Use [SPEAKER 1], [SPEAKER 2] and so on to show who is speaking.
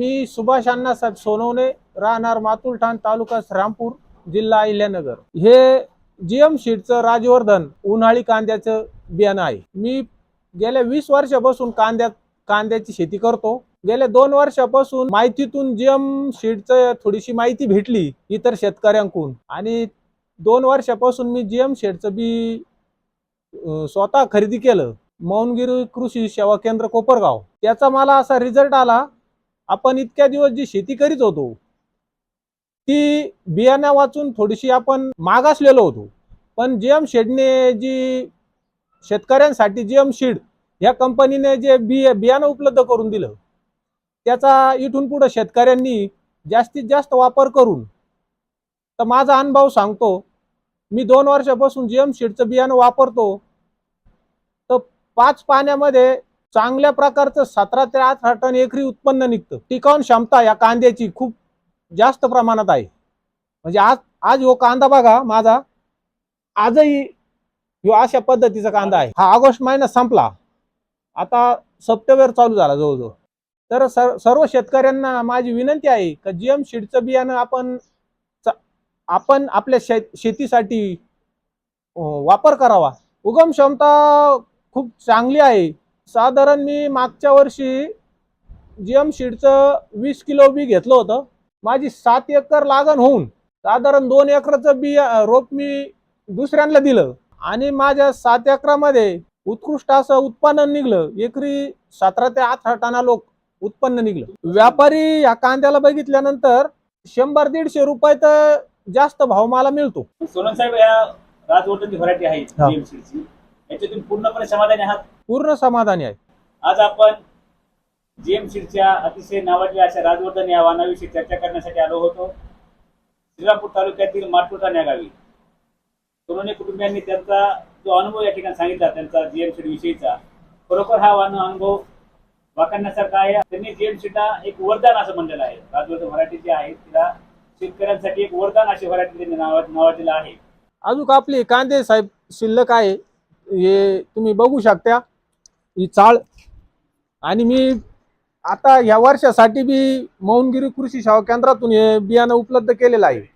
[SPEAKER 1] मी सुभाष अण्णासाहेब सोनवणे राहणार मातुलठाण तालुका रामपूर जिल्हा अहिल्यानगर. हे जीएम शीटचं राजवर्धन उन्हाळी कांद्याचं बियाणं आहे. मी गेल्या वीस वर्षापासून कांद्यात कांद्याची शेती करतो. गेल्या दोन वर्षापासून माहितीतून जीएम शीटचं थोडीशी माहिती भेटली इतर शेतकऱ्यांकडून. आणि दोन वर्षापासून मी जीएम शेडचं बी स्वतः खरेदी केलं. मौनगिरी कृषी सेवा केंद्र कोपरगाव. त्याचा मला असा रिझल्ट आला आपण इतक्या दिवस जी शेती करीत होतो ती बियाण्या वाचून थोडीशी आपण मागासलेलो होतो. पण जीएम शेडने जी शेतकऱ्यांसाठी जीएम शेड या कंपनीने जे बिया बियाणं उपलब्ध करून दिलं त्याचा इथून पुढं शेतकऱ्यांनी जास्तीत जास्त वापर करून तर माझा अनुभव सांगतो मी दोन वर्षापासून जीएम शेडचं बियाणं वापरतो पाच पाण्यामध्ये चांगल्या प्रकारचं सतरा ते अठरा टन एकरी उत्पन्न निघतं. टिकावून क्षमता या कांद्याची खूप जास्त प्रमाणात आहे. म्हणजे आज आज हो कांदा बघा माझा आजही ह्यो अशा पद्धतीचा कांदा आहे. हा ऑगस्ट महिना संपला. आता सप्टेंबर चालू झाला जवळजवळ. तर सर सर्व शेतकऱ्यांना माझी विनंती आहे का जी एम शीडचं बियाणं आपण चा- आपण आपल्या शे शेतीसाठी वापर करावा. उगम क्षमता खूप चांगली आहे. साधारण मी मागच्या वर्षी जीएम सीडचं वीस किलो बी घेतलं होतं. माझी सात एकर लागण होऊन साधारण दोन एकराचं बी रोप मी दुसऱ्यांना दिलं. आणि माझ्या सात एकरामध्ये उत्कृष्ट असं उत्पन्न निघलं. एकरी सतरा ते अठरा टना लोक उत्पन्न निघलं. व्यापारी या कांद्याला बघितल्यानंतर शंभर दीडशे रुपये तर जास्त भाव मला मिळतो.
[SPEAKER 2] सोनन साहेब या राजवर्धनची व्हरायटी आहे याच्यातून पूर्णपणे समाधानी आहात?
[SPEAKER 1] पूर्ण समाधानी आहे.
[SPEAKER 2] आज आपण जीएमसीच्या अतिशय नावाजलेल्या अशा राजवर्धन या वाहनाविषयी चर्चा करण्यासाठी आलो होतो. श्रीरामपूर तालुक्यातील माटपुटा या गावी. सोनोने कुटुंबियांनी त्यांचा जो अनुभव या ठिकाणी सांगितला त्यांचा जीएमसी विषयीचा खरोखर हा वाहन अनुभव वाखाणण्यासारखा आहे. त्यांनी जीएमसीला एक वरदान असं म्हणलेलं आहे. राजवर्धन व्हरायटी जी आहे तिला शेतकऱ्यांसाठी एक वरदान अशी व्हरायटी त्यांनी नावा नावाजलेलं आहे.
[SPEAKER 1] अजून आपली कांदे साहेब शिल्लक आहे. हे तुम्ही बघू शकता. ही चाळ. आणि मी आता ह्या वर्षासाठी बी मौनगिरी कृषी सेवा केंद्रातून हे बियाणं उपलब्ध केलेलं आहे.